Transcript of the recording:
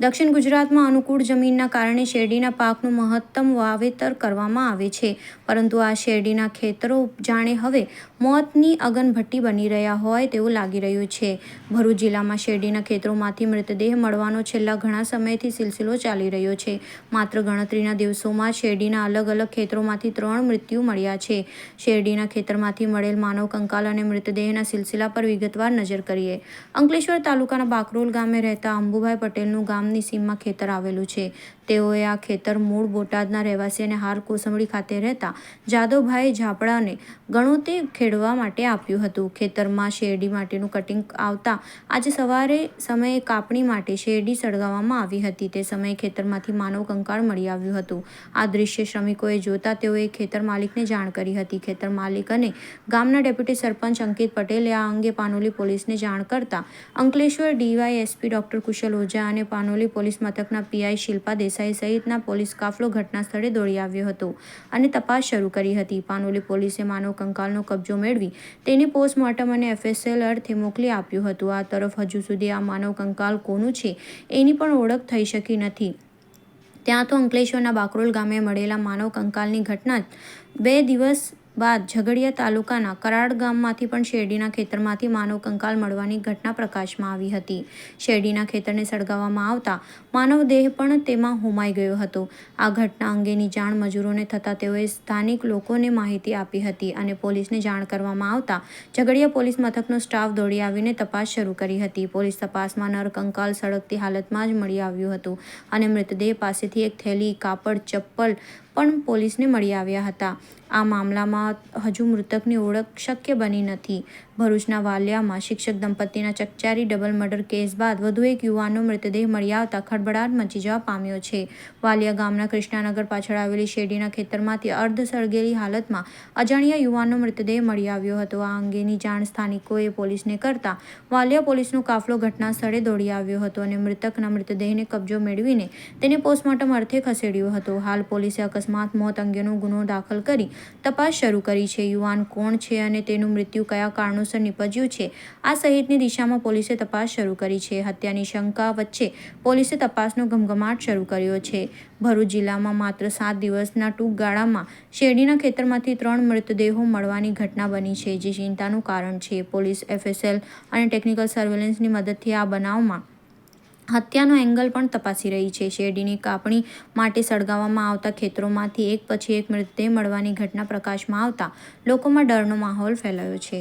દક્ષિણ ગુજરાતમાં અનુકૂળ જમીનના કારણે શેરડીના પાકનું મહત્તમ વાવેતર કરવામાં આવે છે. પરંતુ આ શેરડીના ખેતરો જાણે હવે મોતની અગનભટ્ટી બની રહ્યા હોય તેવું લાગી રહ્યું છે. ભરૂચ જિલ્લામાં શેરડીના ખેતરોમાંથી મૃતદેહ મળવાનો છેલ્લા ઘણા સમયથી સિલસિલો ચાલી રહ્યો છે. માત્ર ગણતરીના દિવસોમાં શેરડીના અલગ અલગ ખેતરોમાંથી ત્રણ મૃત્યુ મળ્યા છે. શેરડીના ખેતરમાંથી મળેલ માનવ કંકાલ અને મૃતદેહના સિલસિલા પર વિગતવાર નજર કરીએ. અંકલેશ્વર તાલુકાના બાકરોલ ગામે રહેતા અંબુભાઈ પટેલનું ગામની સીમમાં ખેતર આવેલું છે. તેઓએ આ ખેતર મૂળ બોટાદના રહેવાસી અને હાર કોસંબડી ખાતે રહેતા જાદવભાઈ ઝાપડાને ગણોતે ખેડવા માટે આપ્યું હતું. ખેતરમાં શેરડી માટેનું કટિંગ આવતા આજે સવારે સમયે કાપણી માટે શેરડી સળગાવવામાં આવી હતી. તે સમયે ખેતરમાંથી માનવ કંકાળ મળી આવ્યું હતું. આ દૃશ્ય શ્રમિકોએ જોતા તેઓએ ખેતર માલિકને જાણ કરી હતી. ખેતર માલિક અને ગામના ડેપ્યુટી સરપંચ અંકિત પટેલે આ અંગે પાનોલી પોલીસને જાણ કરતા અંકલેશ્વર ડીવાયએસપી ડોક્ટર કુશલ ઓઝા અને પાનોલી પોલીસ મથકના પીઆઈ શિલ્પા દેસાઈ સહિતના પોલીસ કાફલો ઘટના સ્થળે દોડી આવ્યો હતો અને તપાસ શરૂ કરી હતી. પાનોલી પોલીસે માનવ કંકાલનો કબજો મેળવી તેને પોસ્ટમોર્ટમ અને એફએસએલ અર્થે મોકલી આપ્યું હતું. આ તરફ હજુ સુધી આ માનવ કંકાલ કોનું છે એની પણ ઓળખ થઈ શકી નથી. ત્યાં તો અંકલેશ્વરના બાકરોલ ગામે મળેલા માનવ કંકાલની ઘટના બે દિવસ બાદ ઝઘડિયા તાલુકાના કરાડ ગામમાંથી પણ શેરડીના ખેતરમાંથી માનવ કંકાલ મળવાની ઘટના પ્રકાશમાં આવી હતી. શેરડીના ખેતરને સળગાવવામાં આવતા માનવ દેહ પણ તેમાં હોમાઈ ગયો હતો. આ ઘટના અંગેની જાણ મજૂરોને થતાં તેઓએ સ્થાનિક લોકોને માહિતી આપી હતી અને પોલીસને જાણ કરવામાં આવતા ઝઘડિયા પોલીસ મથકનો સ્ટાફ દોડી આવીને તપાસ શરૂ કરી હતી. પોલીસ તપાસમાં નર કંકાલ સળગતી હાલતમાં જ મળી આવ્યું હતું અને મૃતદેહ પાસેથી એક થેલી, કાપડ, ચપ્પલ પણ પોલીસને મળી આવ્યા હતા. આ મામલામાં હજુ મૃતકની ઓળખ શક્ય બની નથી. ભરૂચના વાલિયામાં શિક્ષક દંપતીના ચકચારી ડબલ મર્ડર કેસ બાદ વધુ એક યુવાનનો મૃતદેહ મળી આવતા ખળભળાટ મચી જવા પામ્યો છે. વાલિયા ગામના કૃષ્ણાનગર પાછળ આવેલી શેરડીના ખેતરમાંથી અર્ધ સળગેલી હાલતમાં અજાણ્યા યુવાનનો મૃતદેહ મળી આવ્યો હતો. આ અંગેની જાણ સ્થાનિકોએ પોલીસને કરતા વાલિયા પોલીસનો કાફલો ઘટના સ્થળે દોડી આવ્યો હતો અને મૃતકના મૃતદેહને કબજો મેળવીને તેને પોસ્ટમોર્ટમ અર્થે ખસેડ્યો હતો. હાલ પોલીસે અકસ્માત, મોત અંગેનો ગુનો દાખલ કરી તપાસ શરૂ કરી છે. યુવાન કોણ છે અને તેનું મૃત્યુ કયા કારણોસર નીપજ્યું છે. આ સહિતની દિશામાં પોલીસે તપાસ શરૂ કરી છે. હત્યાની શંકા વચ્ચે પોલીસે તપાસનો ઘમઘમાટ શરૂ કર્યો છે. ભરૂચ જિલ્લામાં માત્ર સાત દિવસના ટૂંક ગાળામાં શેરડીના ખેતરમાંથી ત્રણ મૃતદેહો મળવાની ઘટના બની છે, જે ચિંતાનું કારણ છે. પોલીસ, એફએસએલ અને ટેકનિકલ સર્વેલન્સની મદદથી આ બનાવમાં હત્યાનો એંગલ પણ તપાસી રહી છે. શેરડીની કાપણી માટે સળગાવવામાં આવતા ખેતરોમાંથી એક પછી એક મૃતદેહ મળવાની ઘટના પ્રકાશમાં આવતા લોકોમાં ડરનો માહોલ ફેલાયો છે.